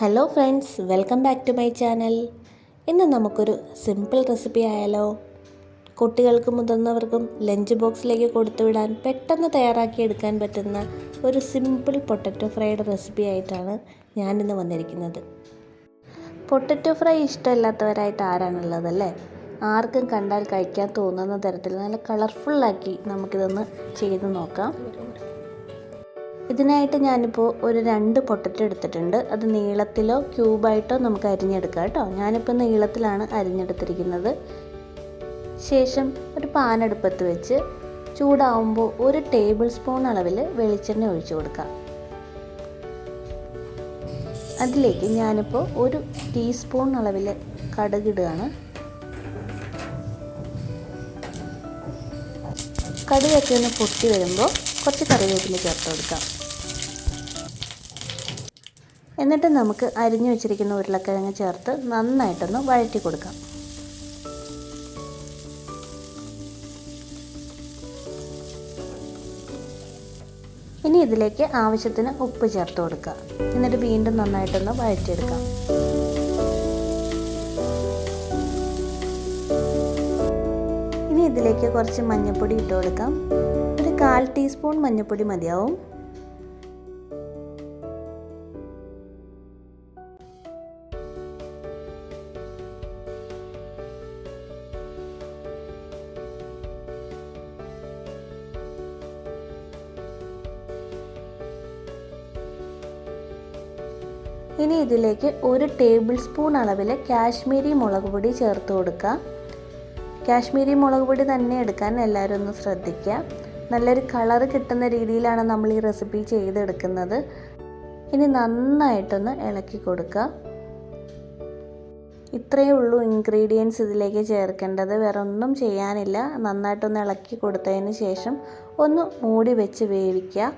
Hello friends welcome back to my channel ഇന്ന് നമുക്കൊരു simple recipe ആയാലോ? കുട്ടികൾക്കും മുതിർന്നവർക്കും ലഞ്ച് ബോക്സിലേക്ക് കൊടുത്തുവിടാൻ പെട്ടെന്ന് തയ്യാറാക്കി എടുക്കാൻ പറ്റുന്ന ഒരു സിമ്പിൾ പൊട്ടറ്റോ ഫ്രൈഡ് റെസിപ്പി ആയിട്ടാണ് ഞാനിന്ന് വന്നിരിക്കുന്നത്. പൊട്ടറ്റോ ഫ്രൈ ഇഷ്ടമില്ലാത്തവരായിട്ട് ആരാണുള്ളത് അല്ലേ? ആർക്കും കണ്ടാൽ കഴിക്കാൻ തോന്നുന്ന തരത്തിൽ നല്ല കളർഫുള്ളാക്കി നമുക്കിതൊന്ന് ചെയ്ത് നോക്കാം. ഇതിനായിട്ട് ഞാനിപ്പോൾ ഒരു രണ്ട് പൊട്ടറ്റോ എടുത്തിട്ടുണ്ട്. അത് നീളത്തിലോ ക്യൂബായിട്ടോ നമുക്ക് അരിഞ്ഞെടുക്കാം കേട്ടോ. ഞാനിപ്പോൾ നീളത്തിലാണ് അരിഞ്ഞെടുത്തിരിക്കുന്നത്. ശേഷം ഒരു പാൻ അടുപ്പത്ത് വെച്ച് ചൂടാവുമ്പോൾ ഒരു ടേബിൾ സ്പൂൺ അളവിൽ വെളിച്ചെണ്ണ ഒഴിച്ചു കൊടുക്കാം. അതിലേക്ക് ഞാനിപ്പോൾ ഒരു ടീസ്പൂൺ അളവിൽ കടുകിടുകയാണ് കടുകൊക്കെ ഒന്ന് പൊട്ടി വരുമ്പോൾ കുറച്ച് കറിവേപ്പില ചേർത്ത് കൊടുക്കാം. എന്നിട്ട് നമുക്ക് അരിഞ്ഞു വെച്ചിരിക്കുന്ന ഉരുളക്കിഴങ്ങ് ചേർത്ത് നന്നായിട്ടൊന്ന് വഴറ്റി കൊടുക്കാം. ഇനി ഇതിലേക്ക് ആവശ്യത്തിന് ഉപ്പ് ചേർത്ത് കൊടുക്കുക. എന്നിട്ട് വീണ്ടും നന്നായിട്ടൊന്ന് വഴറ്റിയെടുക്കാം. ഇനി ഇതിലേക്ക് കുറച്ച് മഞ്ഞൾപ്പൊടി ഇട്ട് കൊടുക്കാം. ഒരു കാൽ ടീസ്പൂൺ മഞ്ഞൾപ്പൊടി മതിയാവും. ഇനി ഇതിലേക്ക് ഒരു ടേബിൾ സ്പൂൺ അളവിൽ കാശ്മീരി മുളക് പൊടി ചേർത്ത് കൊടുക്കുക. കാശ്മീരി മുളക് പൊടി തന്നെ എടുക്കാൻ എല്ലാവരും ഒന്ന് ശ്രദ്ധിക്കുക. നല്ലൊരു കളർ കിട്ടുന്ന രീതിയിലാണ് നമ്മൾ ഈ റെസിപ്പി ചെയ്തെടുക്കുന്നത്. ഇനി നന്നായിട്ടൊന്ന് ഇളക്കി കൊടുക്കുക. ഇത്രയേ ഉള്ളൂ ഇൻഗ്രീഡിയൻസ് ഇതിലേക്ക് ചേർക്കേണ്ടത്. വേറെ ഒന്നും ചെയ്യാനില്ല. നന്നായിട്ടൊന്ന് ഇളക്കി കൊടുത്തതിന് ശേഷം ഒന്ന് മൂടി വെച്ച് വേവിക്കുക.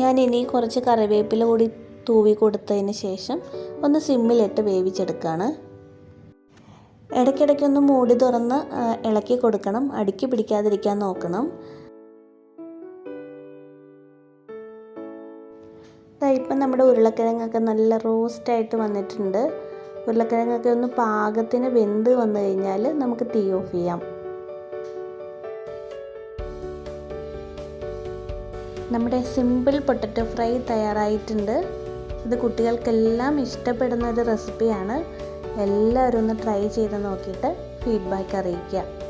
ഞാൻ ഇനി കുറച്ച് കറിവേപ്പില കൂടി തൂവി കൊടുത്തതിന് ശേഷം ഒന്ന് സിമ്മിലിട്ട് വേവിച്ചെടുക്കുകയാണ് ഇടയ്ക്കിടയ്ക്കൊന്ന് മൂടി തുറന്ന് ഇളക്കി കൊടുക്കണം. അടുക്കി പിടിക്കാതിരിക്കാൻ നോക്കണം. ഇപ്പം നമ്മുടെ ഉരുളക്കിഴങ്ങൊക്കെ നല്ല റോസ്റ്റായിട്ട് വന്നിട്ടുണ്ട്. ഉരുളക്കിഴങ്ങൊക്കെ ഒന്ന് പാകത്തിന് വെന്ത് വന്നു കഴിഞ്ഞാൽ നമുക്ക് തീ ഓഫ് ചെയ്യാം. നമ്മുടെ സിമ്പിൾ പൊട്ടറ്റോ ഫ്രൈ തയ്യാറായിട്ടുണ്ട്. ഇത് കുട്ടികൾക്കെല്ലാം ഇഷ്ടപ്പെടുന്ന ഒരു റെസിപ്പിയാണ്. എല്ലാവരും ഒന്ന് ട്രൈ ചെയ്ത് നോക്കിയിട്ട് ഫീഡ്ബാക്ക് അറിയിക്കുക.